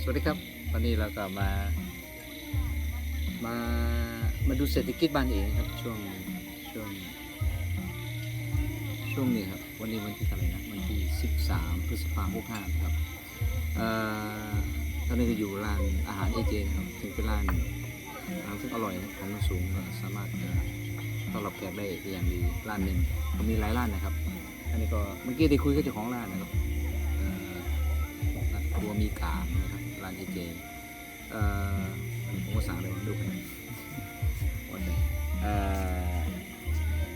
สวัสดีครับ วันนี้เราก็มามามาดูเศรษฐกิจบ้านเองครับ ช่วงช่วง ช่วงนี้ครับ วันนี้วันที่เท่าไหร่นะวันที่ 13พฤษภาคม65ครับเอ่อตอนนี้ก็อยู่ร้านอาหารเอเจนะครับถึงเป็นร้านอาหารซึ่งอร่อยของสูงก็สามารถต้อนรับแขกได้อย่างดีร้านหนึ่งมีหลายร้านนะครับ อันนี้ก็เมื่อกี้ได้คุยกับเจ้าของร้านนะครับ ร้านครัวมีกามนะครับร้านเจเจเอ่อผมก็สั่งเลยว่าดูกันะวันนี้เอ่อ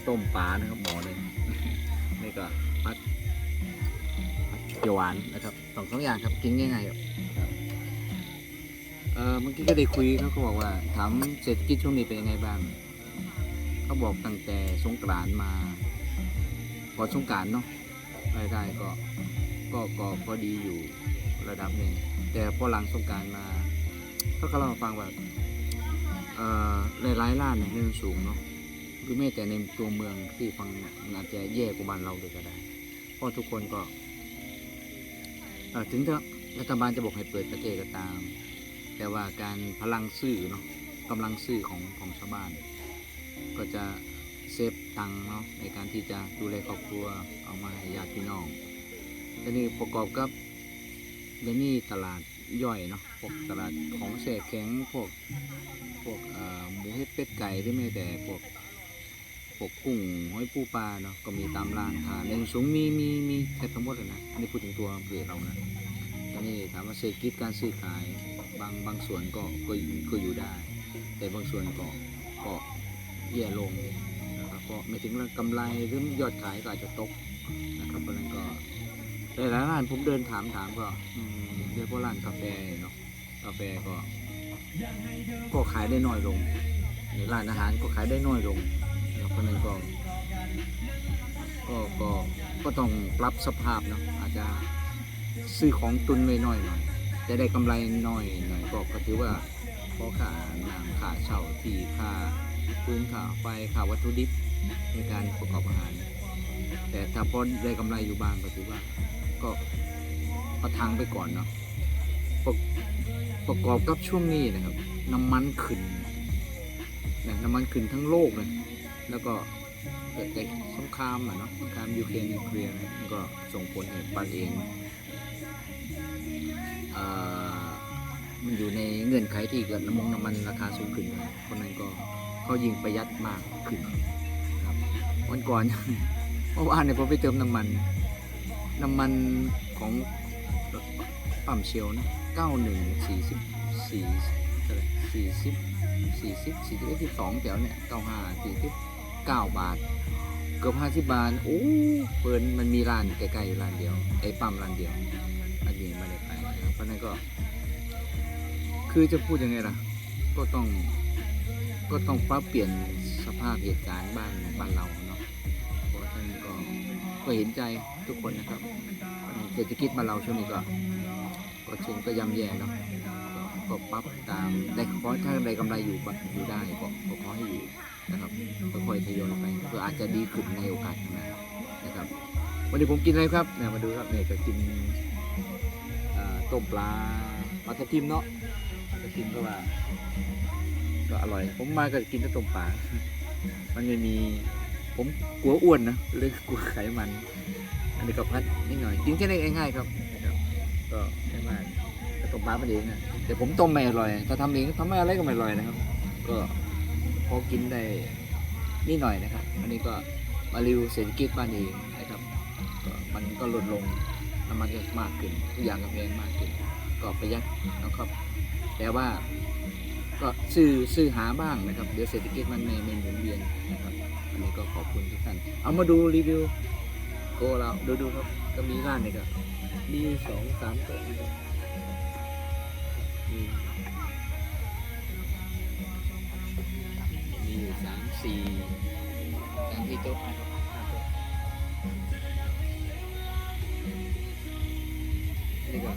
ต้มปลานะครับหมอเลยนี่ก็พัดพัดเขียวหวานนะครับสองสองอย่างครับกินง่ายๆครับเออเมื่อกี้ก็ได้คุยเขาก็บอกว่าถามเศรษฐกิจช่วงนี้เป็นยังไงบ้างเขาบอกตั้งแต่สงกรานต์มาก่อสงกรานต์เนาะรายได้ก็ก็ก็ก็ดีอยู่ ระดับหนึ่งแต่พอหลังสงกรารมาก็เขาเล่าฟังว่าเอ่อหลายๆร้านเนี่ยเงินสูงเนาะคือแม้แต่ในตัวเมืองที่ฟังมันอาจจะแย่กว่าบ้านเราเลยก็ได้ เพราะทุกคนก็ถึงจะรัฐบาลจะบอกให้เปิดประเทศก็ตาม แต่ว่าการพลังซื้อเนาะกำลังซื้อของของชาวบ้าน ก็จะเซฟตังค์เนาะในการที่จะดูแลครอบครัวเอามาให้ญาติพี่น้องทีนี้ประกอบกับ เดี๋ยวนี้ตลาดย่อยเนาะพวกตลาดของแช่แข็งพวกพวกหมูเห็ดเป็ดไก่หรือแม้แต่พวกพวกกุ้งหอยปูปลาเนาะก็มีตามร้านค้าในสูงมีมีมีแทบทั้งหมดเลยนะอันนี้พูดถึงตัวอำเภอเรานะตอนนี้ถามว่าเศรษฐกิจการซื้อขายบางบางส่วนก็ก็อยู่ก็อยู่ได้ แต่บางส่วนก็ก็แย่ลงนะครับเพราะไม่ถึงกำไรหรือยอดขายก็อาจจะตกนะครับเพราะนั้นก็ แต่หลายร้านผมเดินถามถามก็อืมเรียกว่าร้านกาแฟเนาะกาแฟก็ ก็ขายได้น้อยลงหรือร้านอาหารก็ขายได้น้อยลงเพราะนั้นก็ก็ก็ก็ต้องปรับสภาพเนาะอาจจะซื้อของตุนไว้น้อยหน่อยแต่ได้กำไรน้อยหน่อยก็ก็ถือว่าพราะค่าน้ำค่าเช่าที่ค่าพื้นค่าไฟค่าวัตถุดิบในการประกอบอาหาร แต่ถ้าพอได้กำไรอยู่บ้างก็ถือว่า ก็ประทังไปก่อนเนาะประประกอบกับช่วงนี้นะครับ น้ำมันขึ้นนะน้ำมันขึ้นทั้งโลกเลยแล้วก็เกิดจากสงครามอะเนาะสงครามยูเครนนิวเคลียร์นมันก็ส่งผลให้บ้านเองอมันอยู่ในเงื่อนไขที่เกิดน้ำมันน้ำมันราคาสูงขึ้นนะเพราะนั้นก็เขายิงประหยัดมากขึ้นครับวันก่อนเมื่อวานเนี่ยผมไปเติมน้ำมัน น้ำมันของปั๊มเชลนะเก้าหนึ่งสี่สิบสี่เท่าไร่สี่สิบสี่สิบสี่สิบเอ็ดสิบสองแถวเนี่ยเก้าห้าสี่สิบเก้าบาท เกือบห้าสิบบาท โอ้เปิดมันมีร้านใกล้ๆอยู่ร้านเดียว ไอ้ปั๊มร้านเดียวอันนี้ไม่ได้ไปนะครับเพราะฉะนั้นก็ คือจะพูดยังไงล่ะ ก็ต้อง ก็ต้องปรับเปลี่ยนสภาพเหตุการณ์บ้านบ้านเรา ก็เห็นใจทุกคนนะครับเศรษฐกิจมาเราช่วงนี้ก็ก็เชิงก็ย่ำแย่เนาะก็ปรับตามได้ขอถ้าได้กำไรอยู่ก็อยู่ได้ก็ก็ขอให้อยู่นะครับก็ค่อยทยอยไปเพื่อาจจะดีขึ้นในโอกาสข้างหน้านะครับ วันนี้ผมกินอะไรครับเนี่ยมาดูครับเนี่ยก็กินต้มปลาปลาทับทิมเนาะปลาทับทิมก็ว่า ก็อร่อย ผมมาก็กินแต่ต้มปลา มันไม่มี ผมกลัวอ้วนนะเลยกลัวไขมัน อันนี้ก็พัดนิดหน่อยกินแค่นี้ง่ายๆครับนะครับ ก็ไม่มากแต่ต้มปลามันเองนะแต่ผมต้มไม่อร่อย ถ้าทำเองทำไม่อะไรก็ไม่อร่อยนะครับ ก็พอกินได้นิดหน่อยนะครับ อันนี้ก็มารีวิวเศรษฐกิจบ้านเองนะครับก็มันก็ลดลงน้ำมันก็มากขึ้นทุกอย่างก็แพงมากขึ้น ก็ประหยัดนะครับแต่ว่าก็ซื้อซื้อหาบ้างนะครับ เดี๋ยวเศรษฐกิจมันไม่ไม่หมุนเวียนนะครับ อันนี้ก็ขอบคุณทุกท่าน เอามาดูรีวิวโกเราดูดูครับ ก็มีร้านนี่ก็มีสองสามโต๊ะนะครับมีมีอยู่สามสี่สามสี่โต๊ะนะครับห้าโต๊ะนี่ก็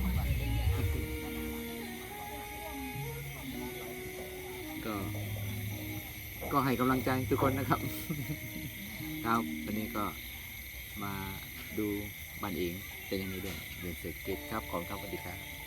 ก็ ก็ให้กำลังใจทุกคนนะครับ ครับวันนี้ก็มาดูบ้านเองเป็นยังไงด้วยเรียนเศรษฐกิจครับขอบคุณครับสวัสดีครับ